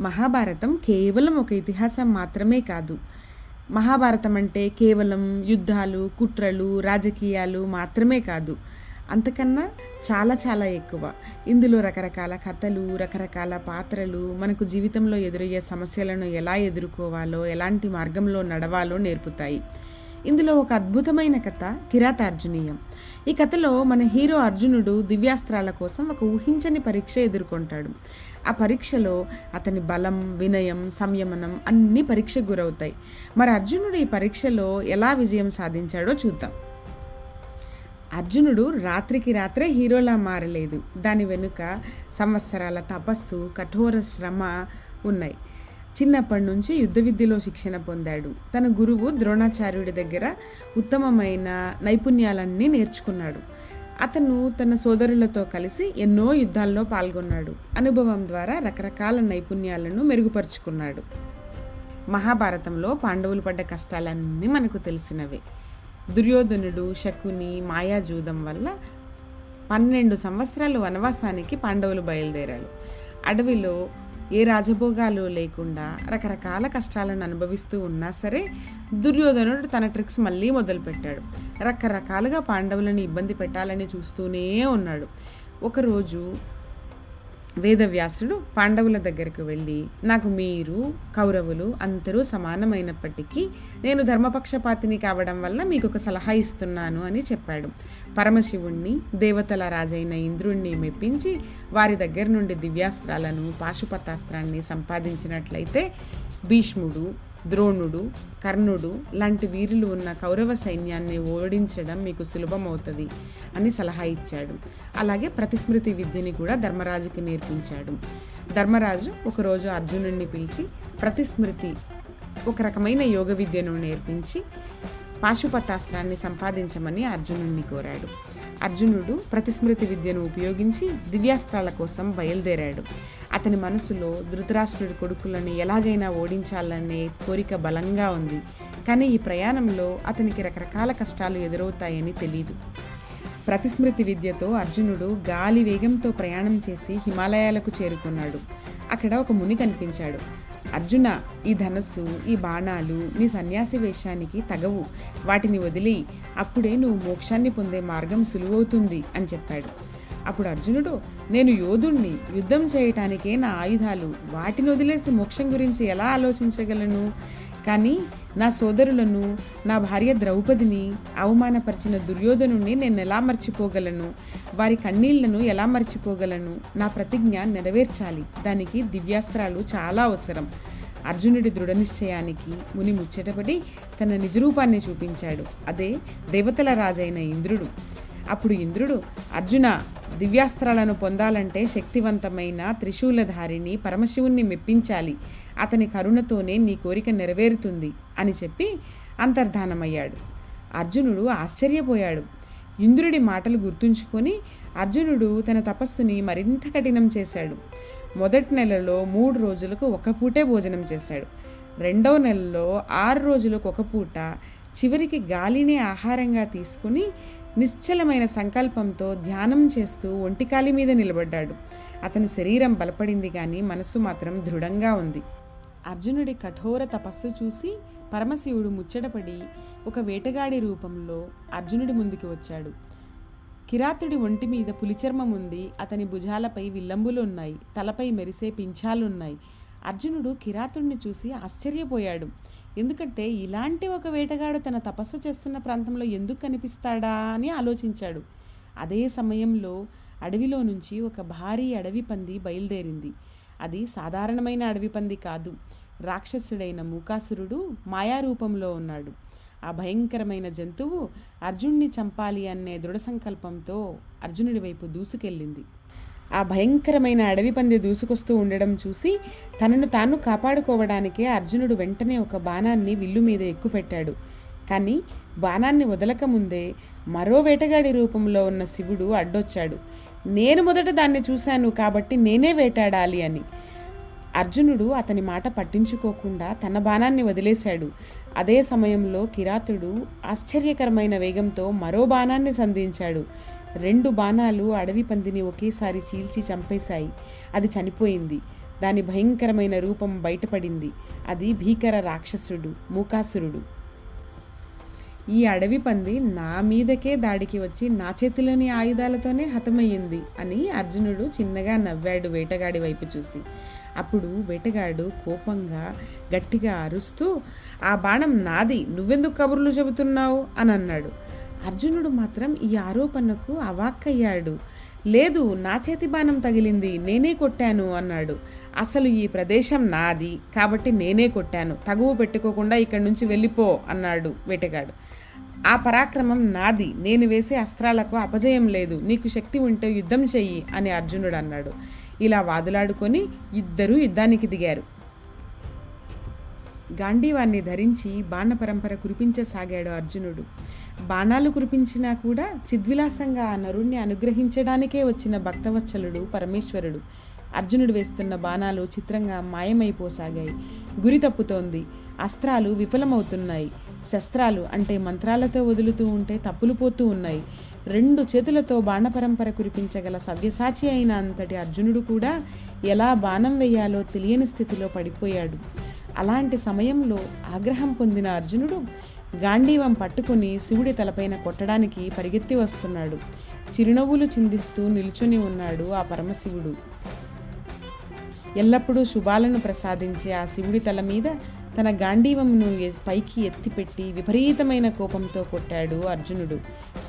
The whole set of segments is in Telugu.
మహాభారతం కేవలం ఒక ఇతిహాసం మాత్రమే కాదు. మహాభారతం అంటే కేవలం యుద్ధాలు కుట్రలు రాజకీయాలు మాత్రమే కాదు. అంతకన్నా చాలా చాలా ఎక్కువ. ఇందులో రకరకాల కథలు రకరకాల పాత్రలు మనకు జీవితంలో ఎదురయ్యే సమస్యలను ఎలా ఎదుర్కోవాలో ఎలాంటి మార్గంలో నడవాలో నేర్పుతాయి. ఇందులో ఒక అద్భుతమైన కథ కిరాతార్జునీయం. ఈ కథలో మన హీరో అర్జునుడు దివ్యాస్త్రాల కోసం ఒక ఊహించని పరీక్ష ఎదుర్కొంటాడు. ఆ పరీక్షలో అతని బలం వినయం సంయమనం అన్నీ పరీక్షకు గురవుతాయి. మరి అర్జునుడు ఈ పరీక్షలో ఎలా విజయం సాధించాడో చూద్దాం. అర్జునుడు రాత్రికి రాత్రే హీరోలా మారలేదు. దాని వెనుక సంవత్సరాల తపస్సు కఠోర శ్రమ ఉన్నాయి. చిన్నప్పటి నుంచి యుద్ధ విద్యలో శిక్షణ పొందాడు. తన గురువు ద్రోణాచార్యుడి దగ్గర ఉత్తమమైన నైపుణ్యాలన్నీ నేర్చుకున్నాడు. అతను తన సోదరులతో కలిసి ఎన్నో యుద్ధాల్లో పాల్గొన్నాడు. అనుభవం ద్వారా రకరకాల నైపుణ్యాలను మెరుగుపరుచుకున్నాడు. మహాభారతంలో పాండవులు పడ్డ కష్టాలన్నీ మనకు తెలిసినవే. దుర్యోధనుడు శకుని మాయాజూదం వల్ల పన్నెండు సంవత్సరాలు వనవాసానికి పాండవులు బయలుదేరారు. అడవిలో ఏ రాజభోగాలు లేకుండా రకరకాల కష్టాలను అనుభవిస్తూ ఉన్నా సరే దుర్యోధనుడు తన ట్రిక్స్ మళ్ళీ మొదలుపెట్టాడు. రకరకాలుగా పాండవులను ఇబ్బంది పెట్టాలని చూస్తూనే ఉన్నాడు. ఒకరోజు వేదవ్యాసుడు పాండవుల దగ్గరకు వెళ్ళి నాకు మీరు కౌరవులు అందరూ సమానమైనప్పటికీ నేను ధర్మపక్షపాతిని కావడం వల్ల మీకు ఒక సలహా ఇస్తున్నాను అని చెప్పాడు. పరమశివుణ్ణి దేవతల రాజైన ఇంద్రుణ్ణి మెప్పించి వారి దగ్గర నుండి దివ్యాస్త్రాలను పాశుపతాస్త్రాన్ని సంపాదించినట్లయితే భీష్ముడు ద్రోణుడు కర్ణుడు లాంటి వీరులు ఉన్న కౌరవ సైన్యాన్ని ఓడించడం మీకు సులభమవుతుంది అని సలహా ఇచ్చాడు. అలాగే ప్రతిస్మృతి విద్యని కూడా ధర్మరాజుకి నేర్పించాడు. ధర్మరాజు ఒకరోజు అర్జునుడిని పిలిచి ప్రతిస్మృతి ఒక రకమైన యోగ విద్యను నేర్పించి పాశుపతాస్త్రాన్ని సంపాదించమని అర్జునుడిని కోరాడు. అర్జునుడు ప్రతిస్మృతి విద్యను ఉపయోగించి దివ్యాస్త్రాల కోసం బయలుదేరాడు. అతని మనసులో ధృతరాష్ట్రుడి కొడుకులను ఎలాగైనా ఓడించాలనే కోరిక బలంగా ఉంది. కానీ ఈ ప్రయాణంలో అతనికి రకరకాల కష్టాలు ఎదురవుతాయని తెలియదు ప్రతిస్మృతి విద్యతో అర్జునుడు గాలి వేగంతో ప్రయాణం చేసి హిమాలయాలకు చేరుకున్నాడు. అక్కడ ఒక ముని కనిపించాడు. అర్జున ఈ ధనస్సు ఈ బాణాలు నీ సన్యాసి వేషానికి తగవు. వాటిని వదిలి అప్పుడే నువ్వు మోక్షాన్ని పొందే మార్గం సులువవుతుంది అని చెప్పాడు. అప్పుడు అర్జునుడు నేను యోధుణ్ణి యుద్ధం చేయటానికే నా ఆయుధాలు. వాటిని వదిలేసి మోక్షం గురించి ఎలా ఆలోచించగలను? కానీ నా సోదరులను నా భార్య ద్రౌపదిని అవమానపరిచిన దుర్యోధనుణ్ణి నేను ఎలా మర్చిపోగలను? వారి కన్నీళ్ళను ఎలా మర్చిపోగలను? నా ప్రతిజ్ఞ నెరవేర్చాలి. దానికి దివ్యాస్త్రాలు చాలా అవసరం. అర్జునుడి దృఢ నిశ్చయానికి ముని ముచ్చటపడి తన నిజరూపాన్ని చూపించాడు. అదే దేవతల రాజైన ఇంద్రుడు. అప్పుడు ఇంద్రుడు అర్జున దివ్యాస్త్రాలను పొందాలంటే శక్తివంతమైన త్రిశూలధారిని పరమశివుణ్ణి మెప్పించాలి. అతని కరుణతోనే నీ కోరిక నెరవేరుతుంది అని చెప్పి అంతర్ధానమయ్యాడు. అర్జునుడు ఆశ్చర్యపోయాడు. ఇంద్రుడి మాటలు గుర్తుంచుకొని అర్జునుడు తన తపస్సుని మరింత కఠినం చేశాడు. మొదటి నెలలో మూడు రోజులకు ఒక పూటే భోజనం చేశాడు. రెండవ నెలలో ఆరు రోజులకు ఒక పూట చివరికి గాలినే ఆహారంగా తీసుకుని నిశ్చలమైన సంకల్పంతో ధ్యానం చేస్తూ ఒంటికాలి మీద నిలబడ్డాడు. అతని శరీరం బలపడింది కానీ మనస్సు మాత్రం దృఢంగా ఉంది. అర్జునుడి కఠోర తపస్సు చూసి పరమశివుడు ముచ్చటపడి ఒక వేటగాడి రూపంలో అర్జునుడి ముందుకు వచ్చాడు. కిరాతుడి ఒంటి మీద పులిచర్మం ఉంది. అతని భుజాలపై విల్లంబులున్నాయి. తలపై మెరిసే పింఛాలున్నాయి. అర్జునుడు కిరాతుడిని చూసి ఆశ్చర్యపోయాడు. ఎందుకంటే ఇలాంటి ఒక వేటగాడు తన తపస్సు చేస్తున్న ప్రాంతంలో ఎందుకు కనిపిస్తాడా అని ఆలోచించాడు. అదే సమయంలో అడవిలో నుంచి ఒక భారీ అడవి పంది బయలుదేరింది. అది సాధారణమైన అడవి పంది కాదు. రాక్షసుడైన మూకాసురుడు మాయారూపంలో ఉన్నాడు. ఆ భయంకరమైన జంతువు అర్జున్ని చంపాలి అనే దృఢ సంకల్పంతో అర్జునుడి వైపు దూసుకెళ్ళింది. ఆ భయంకరమైన అడవి పంది దూసుకొస్తూ ఉండడం చూసి తనను తాను కాపాడుకోవడానికే అర్జునుడు వెంటనే ఒక బాణాన్ని విల్లు మీద ఎక్కుపెట్టాడు. కానీ బాణాన్ని వదలకముందే మరో వేటగాడి రూపంలో ఉన్న శివుడు అడ్డొచ్చాడు. నేను మొదట దాన్ని చూశాను కాబట్టి నేనే వేటాడాలి అని. అర్జునుడు అతని మాట పట్టించుకోకుండా తన బాణాన్ని వదిలేశాడు. అదే సమయంలో కిరాతుడు ఆశ్చర్యకరమైన వేగంతో మరో బాణాన్ని సంధించాడు. రెండు బాణాలు అడవి పందిని ఒకేసారి చీల్చి చంపేశాయి. అది చనిపోయింది. దాని భయంకరమైన రూపం బయటపడింది. అది భీకర రాక్షసుడు మూకాసురుడు. ఈ అడవి పంది నా మీదకే దాడికి వచ్చి నా చేతిలోని ఆయుధాలతోనే హతమయ్యింది అని అర్జునుడు చిన్నగా నవ్వాడు వేటగాడి వైపు చూసి. అప్పుడు వేటగాడు కోపంగా గట్టిగా అరుస్తూ ఆ బాణం నాది నువ్వెందుకు కబుర్లు చెబుతున్నావు? అని అన్నాడు. అర్జునుడు మాత్రం ఈ ఆరోపణకు అవాక్కయ్యాడు. లేదు నా చేతి బాణం తగిలింది నేనే కొట్టాను అన్నాడు. అసలు ఈ ప్రదేశం నాది కాబట్టి నేనే కొట్టాను. తగువ పెట్టుకోకుండా ఇక్కడి నుంచి వెళ్ళిపో అన్నాడు వేటగాడు. ఆ పరాక్రమం నాది నేను వేసే అస్త్రాలకు అపజయం లేదు నీకు శక్తి ఉంటే యుద్ధం చెయ్యి అని అర్జునుడు అన్నాడు. ఇలా వాదులాడుకొని ఇద్దరూ యుద్ధానికి దిగారు. గాంధీవాన్ని ధరించి బాణ పరంపర కురిపించసాగాడు అర్జునుడు. బాణాలు కురిపించినా కూడా చిద్విలాసంగా ఆ నరుణ్ణి అనుగ్రహించడానికే వచ్చిన భక్తవత్సలుడు పరమేశ్వరుడు. అర్జునుడు వేస్తున్న బాణాలు చిత్రంగా మాయమైపోసాగాయి. గురి తప్పుతోంది. అస్త్రాలు విఫలమవుతున్నాయి. శస్త్రాలు అంటే మంత్రాలతో వదులుతూ ఉంటే తప్పులు పోతూ ఉన్నాయి. రెండు చేతులతో బాణపరంపర కురిపించగల సవ్యసాచి అయిన అంతటి అర్జునుడు కూడా ఎలా బాణం వేయాలో తెలియని స్థితిలో పడిపోయాడు. అలాంటి సమయంలో ఆగ్రహం పొందిన అర్జునుడు గాంధీవం పట్టుకుని శివుడి తలపైన కొట్టడానికి పరిగెత్తి వస్తున్నాడు. చిరునవ్వులు చిందిస్తూ నిల్చుని ఉన్నాడు ఆ పరమశివుడు. ఎల్లప్పుడూ శుభాలను ప్రసాదించే ఆ శివుడి తల మీద తన గాంధీవంను పైకి ఎత్తిపెట్టి విపరీతమైన కోపంతో కొట్టాడు అర్జునుడు.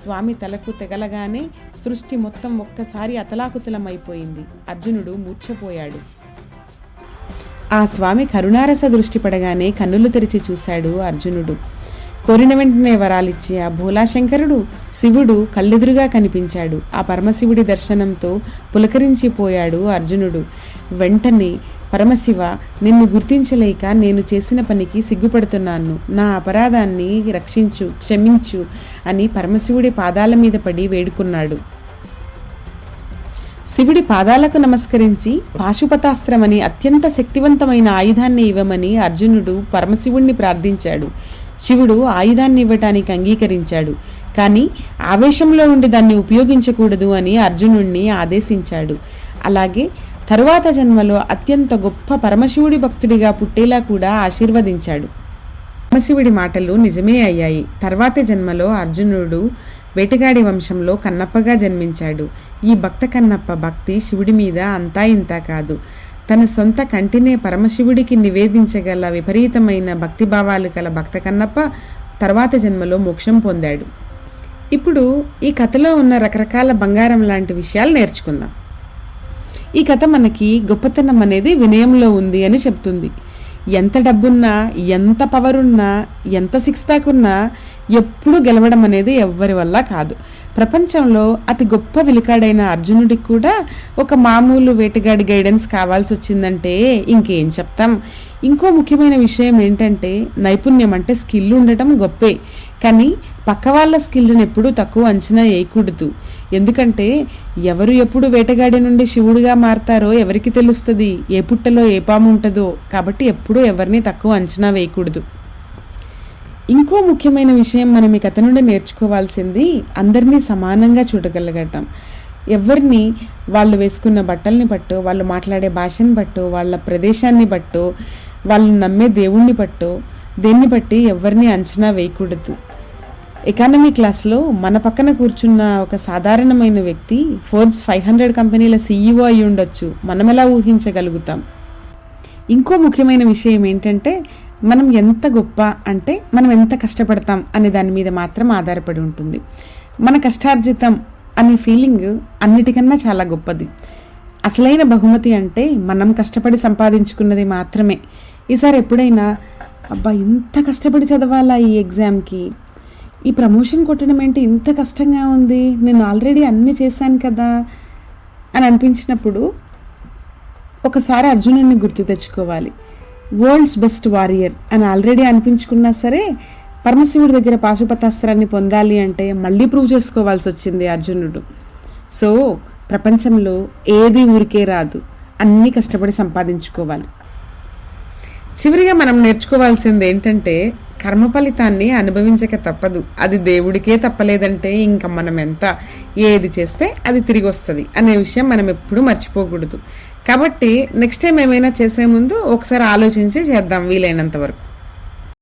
స్వామి తలకు తెగలగానే సృష్టి మొత్తం ఒక్కసారి అతలాకుతలమైపోయింది. అర్జునుడు మూర్ఛపోయాడు. ఆ స్వామి కరుణారస దృష్టి పడగానే కన్నులు తెరిచి చూశాడు అర్జునుడు. కోరిన వెంటనే వరాలిచ్చి ఆ భోలాశంకరుడు శివుడు కళ్ళెదురుగా కనిపించాడు. ఆ పరమశివుడి దర్శనంతో పులకరించిపోయాడు అర్జునుడు. వెంటనే పరమశివ నిన్ను గుర్తించలేక నేను చేసిన పనికి సిగ్గుపడుతున్నాను. నా అపరాధాన్ని రక్షించు క్షమించు అని పరమశివుడి పాదాల మీద పడి వేడుకున్నాడు. శివుడి పాదాలకు నమస్కరించి పాశుపతాస్త్రమని అత్యంత శక్తివంతమైన ఆయుధాన్ని ఇవ్వమని అర్జునుడు పరమశివుణ్ణి ప్రార్థించాడు. శివుడు ఆయుధాన్ని ఇవ్వటానికి అంగీకరించాడు. కానీ ఆవేశంలో ఉండి దాన్ని ఉపయోగించకూడదు అని అర్జునుణ్ణి ఆదేశించాడు. అలాగే తరువాత జన్మలో అత్యంత గొప్ప పరమశివుడి భక్తుడిగా పుట్టేలా కూడా ఆశీర్వదించాడు. పరమశివుడి మాటలు నిజమే అయ్యాయి. తర్వాతి జన్మలో అర్జునుడు వేటగాడి వంశంలో కన్నప్పగా జన్మించాడు. ఈ భక్త కన్నప్ప భక్తి శివుడి మీద అంతా ఇంతా కాదు. తన సొంత కంటినే పరమశివుడికి నివేదించగల విపరీతమైన భక్తిభావాలు గల భక్త కన్నప్ప తర్వాత జన్మలో మోక్షం పొందాడు. ఇప్పుడు ఈ కథలో ఉన్న రకరకాల బంగారం లాంటి విషయాలు నేర్చుకుందాం. ఈ కథ మనకి గొప్పతనం అనేది వినయంలో ఉంది అని చెప్తుంది. ఎంత డబ్బున్నా ఎంత పవర్ ఉన్నా ఎంత సిక్స్ ప్యాక్ ఉన్నా ఎప్పుడూ గెలవడం అనేది ఎవ్వరి వల్ల కాదు. ప్రపంచంలో అతి గొప్ప విలికాడైన అర్జునుడికి కూడా ఒక మామూలు వేటగాడి గైడెన్స్ కావాల్సి వచ్చిందంటే ఇంకేం చెప్తాం. ఇంకో ముఖ్యమైన విషయం ఏంటంటే నైపుణ్యం అంటే స్కిల్ ఉండటం గొప్పే. కానీ పక్క వాళ్ళ స్కిల్ని ఎప్పుడూ తక్కువ అంచనా వేయకూడదు. ఎందుకంటే ఎవరు ఎప్పుడు వేటగాడి నుండి శివుడిగా మారతారో ఎవరికి తెలుస్తుంది? ఏ పుట్టలో ఏ పాము ఉంటుందో. కాబట్టి ఎప్పుడూ ఎవరిని తక్కువ అంచనా వేయకూడదు. ఇంకో ముఖ్యమైన విషయం మనం ఈ కథ నుండి నేర్చుకోవాల్సింది అందరినీ సమానంగా చూడగలగటం. ఎవరిని వాళ్ళు వేసుకున్న బట్టల్ని బట్టో వాళ్ళు మాట్లాడే భాషని బట్టో వాళ్ళ ప్రదేశాన్ని బట్టో వాళ్ళు నమ్మే దేవుణ్ణి బట్టో దేన్ని బట్టి ఎవరిని అంచనా వేయకూడదు. ఎకానమీ క్లాస్లో మన పక్కన కూర్చున్న ఒక సాధారణమైన వ్యక్తి ఫోర్బ్స్ ఫైవ్ హండ్రెడ్ కంపెనీల సీఈఓ అయి ఉండొచ్చు మనం ఎలా ఊహించగలుగుతాం? ఇంకో ముఖ్యమైన విషయం ఏంటంటే మనం ఎంత గొప్ప అంటే మనం ఎంత కష్టపడతాం అనే దాని మీద మాత్రం ఆధారపడి ఉంటుంది. మన కష్టార్జితం అనే ఫీలింగ్ అన్నిటికన్నా చాలా గొప్పది. అసలైన బహుమతి అంటే మనం కష్టపడి సంపాదించుకున్నది మాత్రమే. ఈసారి ఎప్పుడైనా అబ్బా ఇంత కష్టపడి చదవాలా ఈ ఎగ్జామ్కి ఈ ప్రమోషన్ కొట్టడం ఏంటి ఇంత కష్టంగా ఉంది? నేను ఆల్రెడీ అన్నీ చేశాను కదా? అని అనిపించినప్పుడు ఒకసారి అర్జునుడిని గుర్తు తెచ్చుకోవాలి. వరల్డ్స్ బెస్ట్ వారియర్ అని ఆల్రెడీ అనిపించుకున్నా సరే పరమశివుడి దగ్గర పాశుపతాస్త్రాన్ని పొందాలి అంటే మళ్ళీ ప్రూవ్ చేసుకోవాల్సి వచ్చింది అర్జునుడు. సో ప్రపంచంలో ఏది ఊరికే రాదు. అన్నీ కష్టపడి సంపాదించుకోవాలి. చివరిగా మనం నేర్చుకోవాల్సింది ఏంటంటే కర్మ ఫలితాన్ని అనుభవించక తప్పదు. అది దేవుడికే తప్పలేదంటే ఇంకా మనం ఎంత? ఏది చేస్తే అది తిరిగి వస్తుంది. అనే విషయం మనం ఎప్పుడూ మర్చిపోకూడదు. కాబట్టి నెక్స్ట్ టైం ఏమైనా చేసే ముందు ఒకసారి ఆలోచించి చేద్దాం వీలైనంత వరకు.